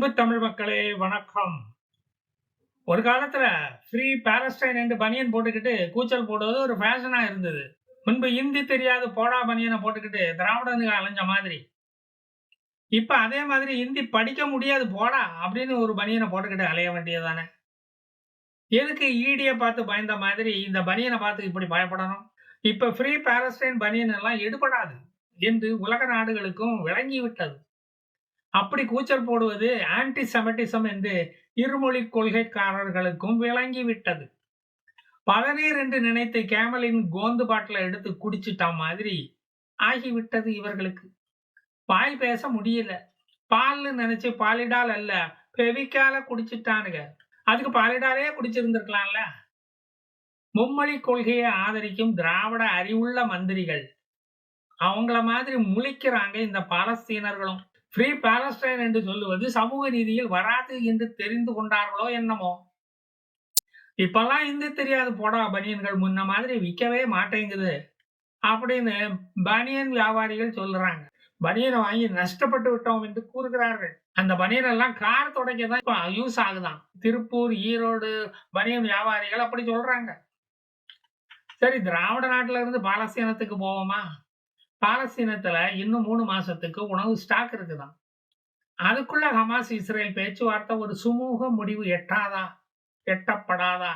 அன்பு தமிழ் மக்களே வணக்கம். ஒரு காலத்துல ஃப்ரீ பாலஸ்டைன் என்று பனியன் போட்டுக்கிட்டு கூச்சல் போடுவது ஒரு ஃபேஷனா இருந்தது. முன்பு இந்தி தெரியாது போடா பனியனை போட்டுக்கிட்டு திராவிடனுக்கு அலைஞ்ச மாதிரி. இப்ப அதே மாதிரி இந்தி படிக்க முடியாது போடா அப்படின்னு ஒரு பனியனை போட்டுக்கிட்டு அலைய வேண்டியதுதானே? எதுக்கு ஈடியை பார்த்து பயந்த மாதிரி இந்த பனியனை பார்த்து இப்படி பயப்படணும்? இப்ப ஃப்ரீ பாலஸ்டைன் பனியன் எல்லாம் எடுபடாது என்று உலக நாடுகளுக்கும் விளங்கி விட்டது அப்படி கூச்சல் போடுவது ஆன்டி செமட்டிசம் என்று இருமொழி கொள்கைக்காரர்களுக்கும் விளங்கிவிட்டது. பதநீர் என்று நினைத்து கேமலின் கோந்து பாட்டில எடுத்து குடிச்சிட்ட மாதிரி ஆகிவிட்டது இவர்களுக்கு. வாய் பேச முடியல. பால்னு நினைச்சு பாலிடால் அல்ல பெவிக்கால குடிச்சிட்டானுங்க. அதுக்கு பாலிடாலே குடிச்சிருந்திருக்கலாம்ல. மும்மொழி கொள்கையை ஆதரிக்கும் திராவிட அறிவுள்ள மந்திரிகள். அவங்கள மாதிரி முழிக்கிறாங்க இந்த பாலஸ்தீனர்களும். ஃப்ரீ பாலஸ்டைன் என்று சொல்லுவது சமூக நீதியில் வராது என்று தெரிந்து கொண்டார்களோ என்னமோ? இப்பெல்லாம் இந்து தெரியாது. போடா பனியன்கள் முன்ன மாதிரி விற்கவே மாட்டேங்குது அப்படின்னு பனியன் வியாபாரிகள் சொல்றாங்க. பனியனை வாங்கி நஷ்டப்பட்டு விட்டோம் என்று கூறுகிறார்கள். அந்த பனியன் எல்லாம் கார் துடைக்க தான் இப்போ யூஸ் ஆகுதான். திருப்பூர் ஈரோடு பனியன் வியாபாரிகள் அப்படி சொல்றாங்க. சரி திராவிட நாட்டுல இருந்து பாலஸ்தீனத்துக்கு போவோமா? பாலஸ்தீனத்துல இன்னும் மூணு மாசத்துக்கு உணவு ஸ்டாக் இருக்குதாம். அதுக்குள்ள ஹமாஸ் இஸ்ரேல் பேச்சுவார்த்தை ஒரு சுமூக முடிவு எட்டாதா? எட்டப்படாதா?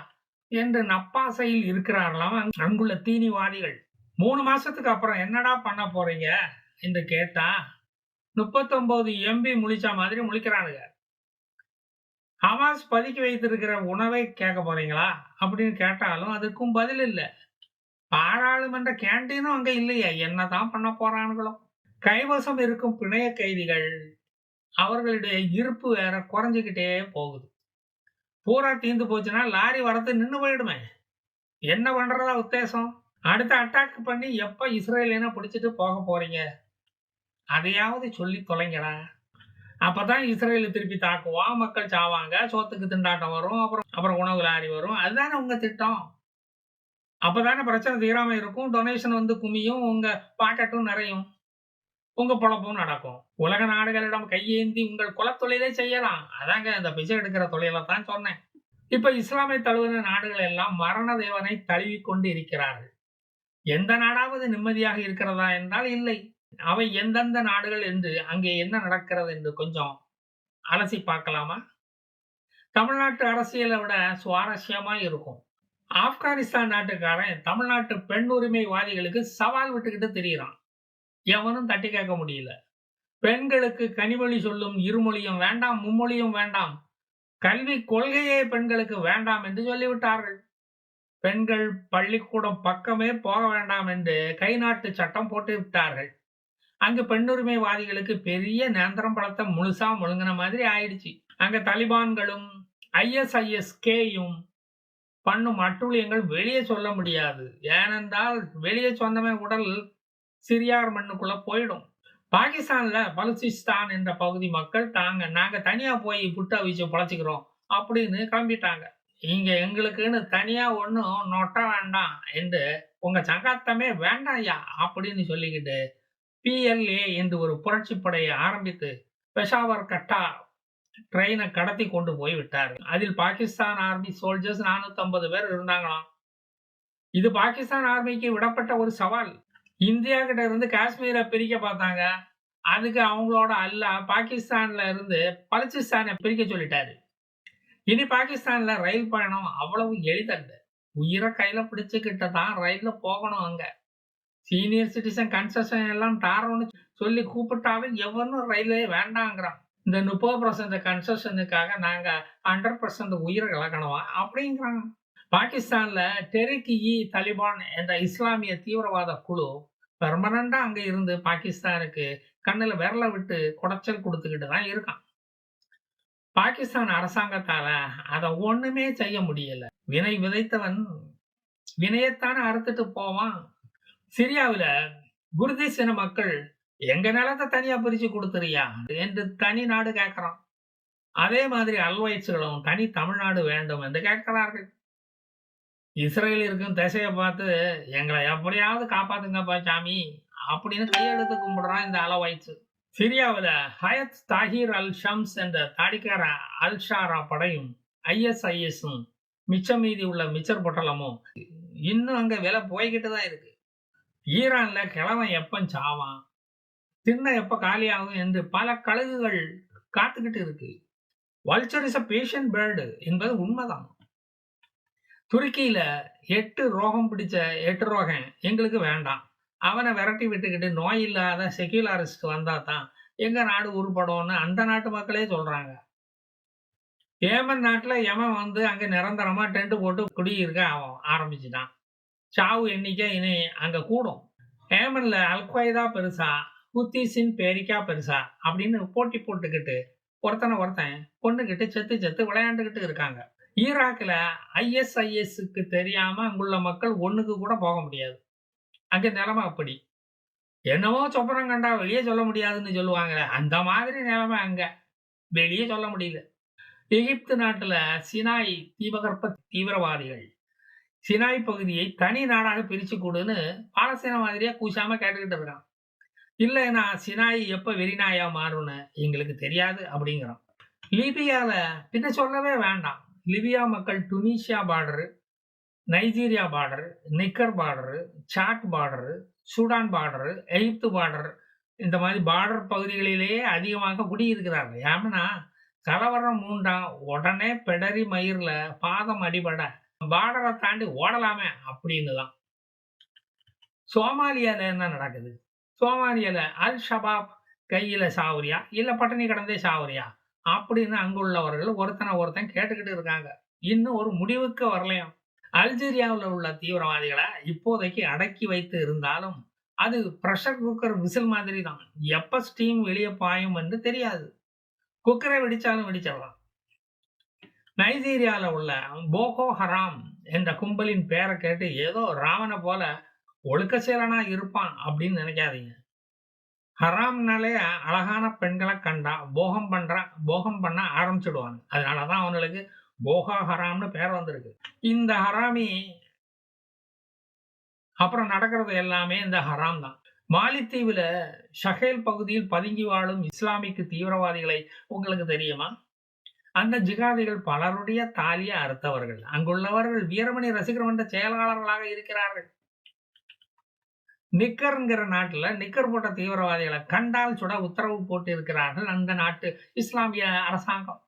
என்று நப்பாசையில் இருக்கிறார்களாம். அங்குள்ள தீனிவாதிகள். மூணு மாசத்துக்கு அப்புறம் என்னடா பண்ண போறீங்க? என்று கேட்டா முப்பத்தொன்பது எம்பி முழிச்ச மாதிரி முழிக்கிறானுங்க. ஹமாஸ் பதுக்கி வைத்திருக்கிற உணவை கேட்க போறீங்களா? அப்படின்னு கேட்டாலும் அதுக்கும் பதில் இல்லை. பாராளுமன்ற கேண்டீனும் அங்க இல்லையா. என்னதான் பண்ண போறானுங்களோ. கைவசம் இருக்கும் பிணைய கைதிகள். அவர்களுடைய இருப்பு வேற குறைஞ்சுக்கிட்டே போகுது. பூரா தீந்து போச்சுன்னா லாரி வரத்து நின்று போயிடுமே. என்ன பண்றதா உத்தேசம்? அடுத்த அட்டாக் பண்ணி எப்ப இஸ்ரேலியனை பிடிச்சிட்டு போக போறீங்க? அதையாவது சொல்லி தொலைங்கடா. அப்பதான் இஸ்ரேல் திருப்பி தாக்குவான் மக்கள் சாவாங்க. சோத்துக்கு திண்டாட்டம் வரும். அப்புறம் அப்புறம் உணவு லாரி வரும். அதுதானே உங்க திட்டம்? அப்பதானே பிரச்சனை தீராம இருக்கும்? டொனேஷன் வந்து குமியும் உங்க பாக்கெட்டும் நிறையும். உங்க பொழப்பும் நடக்கும். உலக நாடுகளிடம் கையேந்தி உங்கள் குலத்தொழிலே செய்யலாம். அதாங்க இந்த பிச்சை எடுக்கிற தொழிலை தான் சொன்னேன். இப்ப இஸ்லாமை தழுவின நாடுகள் எல்லாம் மரண தேவனை தழுவி கொண்டு இருக்கிறார்கள். எந்த நாடாவது நிம்மதியாக இருக்கிறதா என்றால் இல்லை. அவை எந்தெந்த நாடுகள் என்று அங்கே என்ன நடக்கிறது என்று கொஞ்சம் அலசி பார்க்கலாமா? தமிழ்நாட்டு அரசியலை விட சுவாரஸ்யமா இருக்கும். ஆப்கானிஸ்தான் நாட்டுக்காரன் தமிழ்நாட்டு பெண் உரிமைவாதிகளுக்கு சவால் விட்டுக்கிட்டு தெரியிறான். எவனும் தட்டி கேட்க முடியல. பெண்களுக்கு கனிமொழி சொல்லும் இருமொழியும் வேண்டாம் மும்மொழியும் வேண்டாம். கல்வி கொள்கையே பெண்களுக்கு வேண்டாம் என்று சொல்லிவிட்டார்கள். பெண்கள் பள்ளிக்கூடம் பக்கமே போக வேண்டாம் என்று கை நாட்டு சட்டம் போட்டு விட்டார்கள். அங்கு பெண்ணுரிமைவாதிகளுக்கு பெரிய நேந்திரம் பழத்தை முழுசா முழுங்கின மாதிரி ஆயிடுச்சு. அங்க தலிபான்களும் ஐஎஸ்ஐஎஸ்கேயும் பண்ணும் அட்டூழியங்கள் வெளியே சொல்ல முடியாது. ஏனென்றால் வெளியே சொந்தமே உடல் சிரியார் மண்ணுக்குள்ள போயிடும். பாகிஸ்தான்ல பலுச்சிஸ்தான் என்ற பகுதி மக்கள் தாங்க நாங்க தனியா போய் புட்டா வீச்சு பொழைச்சிக்கிறோம் அப்படின்னு கிளம்பிட்டாங்க. இங்க எங்களுக்குன்னு தனியா ஒன்றும் நொட்ட வேண்டாம் என்று உங்க சங்காத்தமே வேண்டாம் ஐயா அப்படின்னு சொல்லிக்கிட்டு பிஎல்ஏ என்று ஒரு புரட்சி படையை ஆரம்பித்து பெஷாவர் கட்டா ட்ரெயினை கடத்தி கொண்டு போய் விட்டார். அதில் பாகிஸ்தான் ஆர்மி சோல்ஜர்ஸ் 450 பேர் இருந்தாங்களாம். இது பாகிஸ்தான் ஆர்மிக்கு விடப்பட்ட ஒரு சவால். இந்தியா கிட்ட இருந்து காஷ்மீரை பிரிக்க பார்த்தாங்க. அதுக்கு அவங்களோட அல்ல பாகிஸ்தான்ல இருந்து பலச்சிஸ்தானை பிரிக்க சொல்லிட்டாரு. இனி பாகிஸ்தான்ல ரயில் பயணம் அவ்வளவு எளிதல்ல. உயிரை கையில பிடிச்சுக்கிட்ட தான் ரயில்ல போகணும் அங்க. சீனியர் சிட்டிசன் கன்செஷன் எல்லாம் தாரோன்னு சொல்லி கூப்பிட்டாலும் எவனும் ரயிலே வேண்டாங்கிறான். இந்த முப்பது பர்சன்ட் கன்செஷனுக்காக நாங்க ஹண்ட்ரட் பர்சன்ட் உயிரை இழக்கணுமா? அப்படிங்கிறாங்க. பாகிஸ்தான்ல டெரிக் இ தலிபான் என்ற இஸ்லாமிய தீவிரவாத குழு பெர்மனண்டாக அங்க இருந்து பாகிஸ்தானுக்கு கண்ணுல விரல விட்டு குடைச்சல் கொடுத்துக்கிட்டு தான் இருக்கான். பாகிஸ்தான் அரசாங்கத்தால அதை ஒண்ணுமே செய்ய முடியல. வினை விதைத்தவன் வினையத்தானே அறுத்துட்டு போவான். சிரியாவுல குர்திஸ் இன மக்கள் எங்க நிலத்தை தனியா பிரிச்சு கொடுத்துறியா என்று தனி நாடு கேட்கிறான். அதே மாதிரி அல்வைட்ஸ்களும் தனி தமிழ்நாடு வேண்டும் என்று கேட்கிறார்கள். இஸ்ரேல் இருக்கும் திசையை பார்த்து எங்களை எப்படியாவது காப்பாத்துங்கப்பா சாமி அப்படின்னு கையெழுத்து கும்பிடுறான் இந்த அலவைட்ஸ் சிரியாவுல ஹயத் தாஹிர் அல் ஷம்ஸ் என்ற தாடிக்கார அல் ஷாரா படையும் ஐஎஸ்ஐஎஸும் மிச்சம் மீதி உள்ள மிச்சர் பொட்டலமும் இன்னும் அங்க விலை போய்கிட்டு தான் இருக்கு. ஈரான்ல கிழவன் எப்போ சாவான்? திண்ணை எப்ப காலியாகும் என்று பல கழுகுகள் காத்துக்கிட்டு இருக்கு. Vulture is a passion bird என்பது உண்மைதான். துருக்கியில எட்டு ரோகம் பிடிச்ச எட்டு ரோகம் எங்களுக்கு வேண்டாம். அவனை விரட்டி விட்டுக்கிட்டு நோய் இல்லாத செக்யூலரிஸ்ட் வந்தா தான் எங்க நாடு உருப்படும்னு அந்த நாட்டு மக்களே சொல்றாங்க. ஏமன் நாட்டுல எமன் வந்து அங்க நிரந்தரமா டென்ட் போட்டு குடியிருக்க அவன் ஆரம்பிச்சுட்டான். சாவு எண்ணிக்கை இனி அங்க கூடும். ஏமனில் அல்கொய்தா பெருசா குத்திசின் பேரிக்கா பெருசா அப்படின்னு போட்டி போட்டுக்கிட்டு ஒருத்தனை ஒருத்தன் கொண்டுகிட்டு செத்து செத்து விளையாண்டுக்கிட்டு இருக்காங்க. ஈராக்கில் ஐஎஸ்ஐஎஸ்க்கு தெரியாம அங்குள்ள மக்கள் ஒண்ணுக்கு கூட போக முடியாது. அங்கே நிலைமை அப்படி. என்னவோ சொப்பனம் கண்டா வெளியே சொல்ல முடியாதுன்னு சொல்லுவாங்களே அந்த மாதிரி நிலைமை அங்க. வெளியே சொல்ல முடியல. எகிப்து நாட்டுல சினாய் தீபகற்ப தீவிரவாதிகள். சினாய் பகுதியை தனி நாடாக பிரிச்சு கொடுன்னு பாலஸ்தீன மாதிரியே கூசாம கேட்டுக்கிட்டு இருக்கான். இல்லைன்னா சினாய் எப்போ வெறிநாயா மாறும்னு எங்களுக்கு தெரியாது அப்படிங்கிறோம் லிபியாவில் பின்ன சொல்லவே வேண்டாம். லிபியா மக்கள் Tunisia border Nigeria border Niger border Chad border Sudan border எகிப்து பார்டர் இந்த மாதிரி பார்டர் பகுதிகளிலேயே அதிகமாக குடியிருக்கிறார்கள். ஏன்னா கலவரம் மூண்டா உடனே பெடரி மயிரில் பாதம் அடிபட பார்டரை தாண்டி ஓடலாமே அப்படின்னு தான். சோமாலியாவில் என்ன நடக்குது? சோமாலியால அல் ஷபாப் கையில சாவுரியா இல்ல பட்டினி கடந்தே சாவுரியா அப்படின்னு அங்குள்ளவர்கள் ஒருத்தனை ஒருத்தன் கேட்டுக்கிட்டு இருக்காங்க. இன்னும் ஒரு முடிவுக்கு வரலையாம். அல்ஜீரியாவில் உள்ள தீவிரவாதிகளை இப்போதைக்கு அடக்கி வைத்து இருந்தாலும் அது ப்ரெஷர் குக்கர் விசில் மாதிரி தான் எப்ப ஸ்டீம் வெளியே பாயும் என்று தெரியாது. குக்கரை வெடிச்சாலும் வெடிச்சிடலாம். நைஜீரியாவில் உள்ள போகோ ஹராம் என்ற கும்பலின் பேரை கேட்டு ஏதோ ராவனை போல ஒழுக்க சீரனா இருப்பான் அப்படின்னு நினைக்காதீங்க. ஹராம்னாலே அழகான பெண்களை கண்டா போகம் பண்றா போகம் பண்ண ஆரம்பிச்சிடுவாங்க. அதனாலதான் அவங்களுக்கு போகா ஹராம்னு பேர் வந்திருக்கு. இந்த ஹராமி அப்புறம் நடக்கிறது எல்லாமே இந்த ஹராம் தான். மாலித்தீவுல ஷஹேல் பகுதியில் பதுங்கி வாழும் இஸ்லாமிக்கு தீவிரவாதிகளை உங்களுக்கு தெரியுமா? அந்த ஜிகாதிகள் பலருடைய தாலியை அறுத்தவர்கள். அங்குள்ளவர்கள் வீரமணி ரசிகர் செயலாளர்களாக இருக்கிறார்கள். நிக்கர்ங்கிற நாட்டுல நிக்கர் போட்ட தீவிரவாதிகளை கண்டால் சுட உத்தரவு போட்டு இருக்கிறார்கள் அந்த நாட்டு இஸ்லாமிய அரசாங்கம்.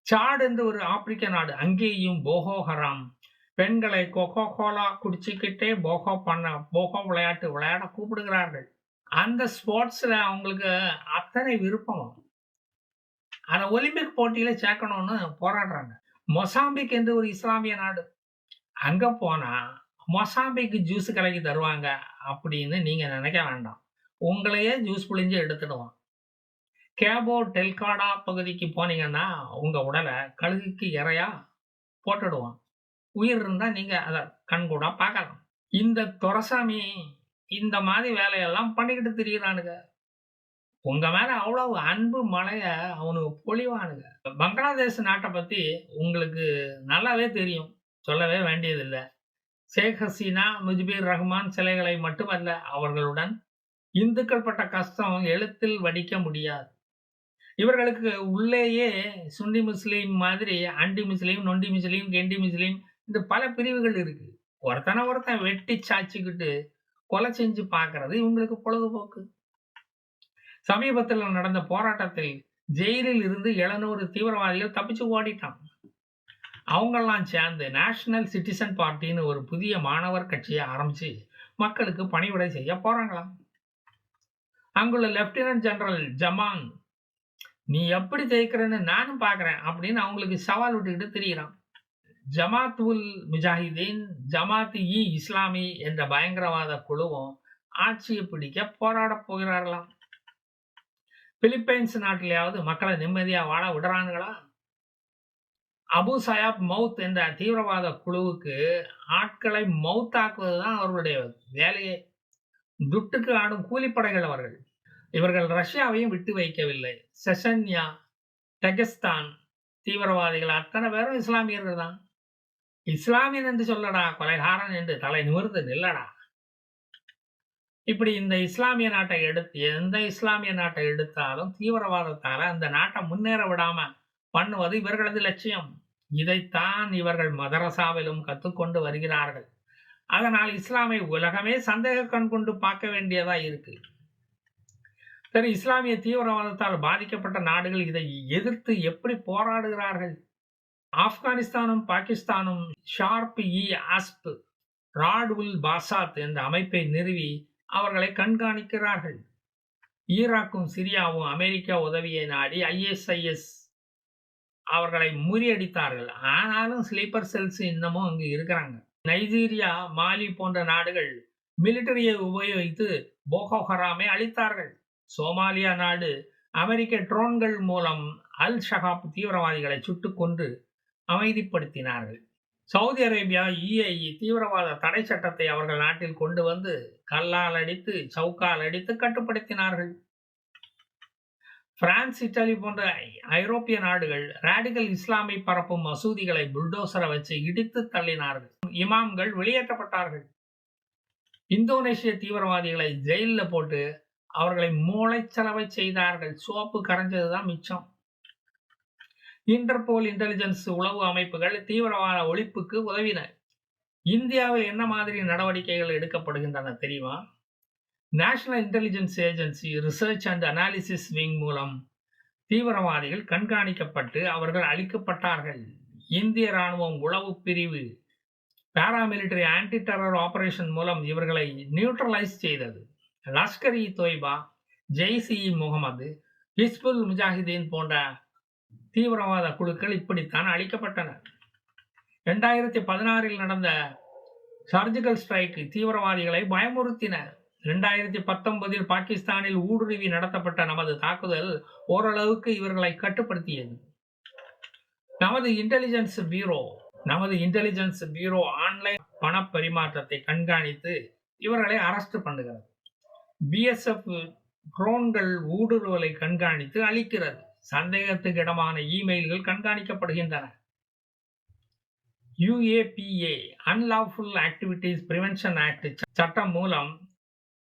சாடு என்று ஒரு ஆப்பிரிக்க நாடு அங்கேயும் போகோ ஹராம். பெண்களை கொக்கோ கோலா குடிச்சுக்கிட்டே போகோ பண்ண போகோ விளையாட்டு விளையாட கூப்பிடுகிறார்கள். அந்த ஸ்போர்ட்ஸ்ல அவங்களுக்கு அத்தனை விருப்பம் அதை ஒலிம்பிக் போட்டியில சேர்க்கணும்னு போராடுறாங்க. மொசாம்பிக் என்று ஒரு இஸ்லாமிய நாடு. அங்க போனா மொசாம்பிக் ஜூஸ் கலக்கி தருவாங்க அப்படின்னு நீங்கள் நினைக்க வேண்டாம். உங்களையே ஜூஸ் புழிஞ்சு எடுத்துடுவான். கேபோ டெல்காடா பகுதிக்கு போனீங்கன்னா உங்கள் உடலை கழுகுக்கு இறையா போட்டுடுவான். உயிர் இருந்தால் நீங்கள் அதை கண்கூடா பார்க்கலாம். இந்த துரசாமி இந்த மாதிரி வேலையெல்லாம் பண்ணிக்கிட்டு திரியிறானுங்க. உங்கள் மேலே அவ்வளவு அன்பு மலையை அவனுக்கு பொழிவானுங்க. பங்களாதேஷ் நாட்டை பற்றி உங்களுக்கு நல்லாவே தெரியும். சொல்லவே வேண்டியதில்லை. ஷேக் ஹசீனா முஜிபுர் ரஹ்மான் சிலைகளை மட்டுமல்ல அவர்களுடன் இந்துக்கள் பட்ட கஷ்டம் எழுத்தில் வடிக்க முடியாது. இவர்களுக்கு உள்ளேயே சுன்னி முஸ்லீம் மாதிரி அண்டி முஸ்லீம் நொண்டி முஸ்லீம் கெண்டி முஸ்லீம் இந்த பல பிரிவுகள் இருக்கு. ஒருத்தனை ஒருத்தன் வெட்டி சாச்சிக்கிட்டு கொலை செஞ்சு பார்க்கறது இவங்களுக்கு பொழுதுபோக்கு. சமீபத்தில் நடந்த போராட்டத்தில் ஜெயிலில் இருந்து எழுநூறு தீவிரவாதிகள் தப்பிச்சு ஓடிட்டான். அவங்கெல்லாம் சேர்ந்து நேஷ்னல் சிட்டிசன் பார்ட்டின்னு ஒரு புதிய மாணவர் கட்சியை ஆரம்பித்து மக்களுக்கு பணிவிடை செய்ய போகிறாங்களாம் அங்குள்ள லெப்டினன்ட் ஜெனரல் ஜமான் நீ எப்படி ஜெயிக்கிறன்னு நானும் பார்க்குறேன் அப்படின்னு அவங்களுக்கு சவால் விட்டுக்கிட்டு திரியிறான். ஜமாத் உல் முஜாஹிதீன் ஜமாத் இ இஸ்லாமி என்ற பயங்கரவாத குழுவும் ஆட்சியை பிடிக்க போராட போகிறார்களாம். பிலிப்பைன்ஸ் நாட்டிலேயாவது மக்களை நிம்மதியாக வாழ விடுறானுங்களா? அபு சயாப் மவுத் என்ற தீவிரவாத குழுவுக்கு ஆட்களை மவுத்தாக்குவது தான் அவர்களுடைய வேலையே. துட்டுக்கு ஆடும் கூலிப்படைகள் அவர்கள். இவர்கள் ரஷ்யாவையும் விட்டு வைக்கவில்லை. செசன்யா டெகஸ்தான் தீவிரவாதிகள் அத்தனை பேரும் இஸ்லாமியர்கள் தான். இஸ்லாமியன் என்று சொல்லடா கொலைகாரன் என்று தலை நிமிர்ந்து நில்லடா. இப்படி இந்த இஸ்லாமிய நாட்டை எடுத்து எந்த இஸ்லாமிய நாட்டை எடுத்தாலும் தீவிரவாதத்தால் அந்த நாட்டை முன்னேற விடாமல் பண்ணுவது இவர்களது லட்சியம். இதைத்தான் இவர்கள் மதரசாவிலும் கற்றுக்கொண்டு வருகிறார்கள். அதனால் இஸ்லாமை உலகமே சந்தேக கண் கொண்டு பார்க்க வேண்டியதா இருக்கு. சரி இஸ்லாமிய தீவிரவாதத்தால் பாதிக்கப்பட்ட நாடுகள் இதை எதிர்த்து எப்படி போராடுகிறார்கள்? ஆப்கானிஸ்தானும் பாகிஸ்தானும் ஷார்ப் இ ஆஸ்ப் உல் பாசாத் என்ற அமைப்பை நிறுவி அவர்களை கண்காணிக்கிறார்கள். ஈராக்கும் சிரியாவும் அமெரிக்கா உதவியை நாடி ஐஎஸ்ஐஎஸ் அவர்களை முறியடித்தார்கள். ஆனாலும் ஸ்லீப்பர் செல்ஸ் இன்னமும் அங்கு இருக்கிறாங்க. நைஜீரியா மாலி போன்ற நாடுகள் மிலிட்டரியை உபயோகித்து போகோ ஹராமை அழித்தார்கள். சோமாலியா நாடு அமெரிக்க ட்ரோன்கள் மூலம் அல் ஷகாப் தீவிரவாதிகளை சுட்டு கொன்று அமைதிப்படுத்தினார்கள். சவுதி அரேபியா இஐஇ தீவிரவாத தடை சட்டத்தை அவர்கள் நாட்டில் கொண்டு வந்து கல்லால் அடித்து சவுக்கால் அடித்து கட்டுப்படுத்தினார்கள். பிரான்ஸ் இத்தாலி போன்ற ஐரோப்பிய நாடுகள் ராடிகல் இஸ்லாமை பரப்பும் மசூதிகளை புல்டோசரை வச்சு இடித்து தள்ளினார்கள். இமாம்கள் வெளியேற்றப்பட்டார்கள். இந்தோனேஷிய தீவிரவாதிகளை ஜெயிலில் போட்டு அவர்களை மூளைச்சலவை செய்தார்கள். சோப்பு கரைஞ்சதுதான் மிச்சம். இன்டர்போல் இன்டெலிஜென்ஸ் உளவு அமைப்புகள் தீவிரவாத ஒழிப்புக்கு உதவின. இந்தியாவில் என்ன மாதிரி நடவடிக்கைகள் எடுக்கப்படுகின்றன தெரியுமா? National Intelligence Agency Research and Analysis Wing மூலம் தீவிரவாதிகள் கண்காணிக்கப்பட்டு அவர்கள் அழிக்கப்பட்டார்கள். இந்திய ராணுவம் உளவு பிரிவு பேராமிலிட்டரி ஆன்டி டெரர் ஆபரேஷன் மூலம் இவர்களை நியூட்ரலைஸ் செய்தது. லஷ்கர் இ தொய்பா ஜெய்ஸ் இ முகமது ஹிஸ்புல் முஜாஹிதீன் போன்ற தீவிரவாத குழுக்கள் இப்படித்தான் அழிக்கப்பட்டன. ரெண்டாயிரத்தி பதினாறில் நடந்த சர்ஜிக்கல் ஸ்ட்ரைக் தீவிரவாதிகளை பயமுறுத்தின ரெண்டாயிரத்தி பத்தொன்பதில் பாகிஸ்தானில் ஊடுருவி நடத்தப்பட்ட நமது தாக்குதல் ஓரளவுக்கு இவர்களை கட்டுப்படுத்தியது. நமது இன்டெலிஜென்ஸ் பியூரோ நமது இன்டெலிஜென்ஸ் பியூரோ ஆன்லைன் பண பரிமாற்றத்தை கண்காணித்து இவர்களை அரஸ்ட் பண்ணுகிறது. பிஎஸ்எஃப் ட்ரோன்கள் ஊடுருவலை கண்காணித்து அளிக்கிறது சந்தேகத்துக்கிடமான இமெயில்கள் கண்காணிக்கப்படுகின்றன. UAPA unlawful activities prevention act சட்டம் மூலம்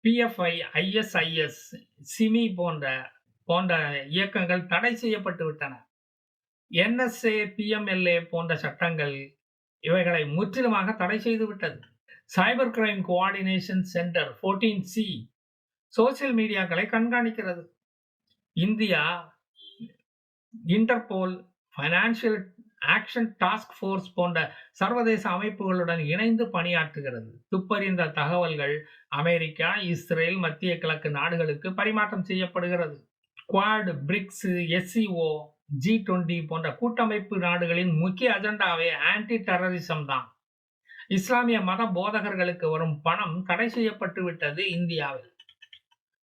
பிஎஃப்ஐ ஐஎஸ்ஐஎஸ் சிமி போன்ற போன்ற இயக்கங்கள் தடை செய்யப்பட்டு விட்டன. என்எஸ்ஏ பிஎம்எல்ஏ போன்ற சட்டங்கள் இவைகளை முற்றிலுமாக தடை செய்து விட்டது. Cyber crime coordination centre fourteen C social மீடியாக்களை கண்காணிக்கிறது. India Interpol Financial Action Task Force போன்ற சர்வதேச அமைப்புகளுடன் இணைந்து பணியாற்றுகிறது. துப்பறிந்த தகவல்கள் அமெரிக்கா இஸ்ரேல் மத்திய கிழக்கு நாடுகளுக்கு பரிமாற்றம் செய்யப்படுகிறது. Quad BRICS SCO G twenty போன்ற கூட்டமைப்பு நாடுகளின் முக்கிய அஜெண்டாவே ஆன்டி டெரரிசம் தான். இஸ்லாமிய மத போதகர்களுக்கு வரும் பணம் தடை செய்யப்பட்டு விட்டது இந்தியாவில்.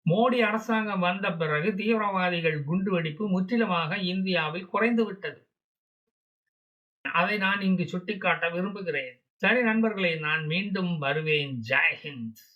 மோடி அரசாங்கம் வந்த பிறகு தீவிரவாதிகள் குண்டுவெடிப்பு முற்றிலுமாக இந்தியாவில் குறைந்து விட்டது. அதை நான் இங்கு சுட்டிக்காட்ட விரும்புகிறேன். சரி நண்பர்களை நான் மீண்டும் வருவேன். ஜெய் ஹிந்த்.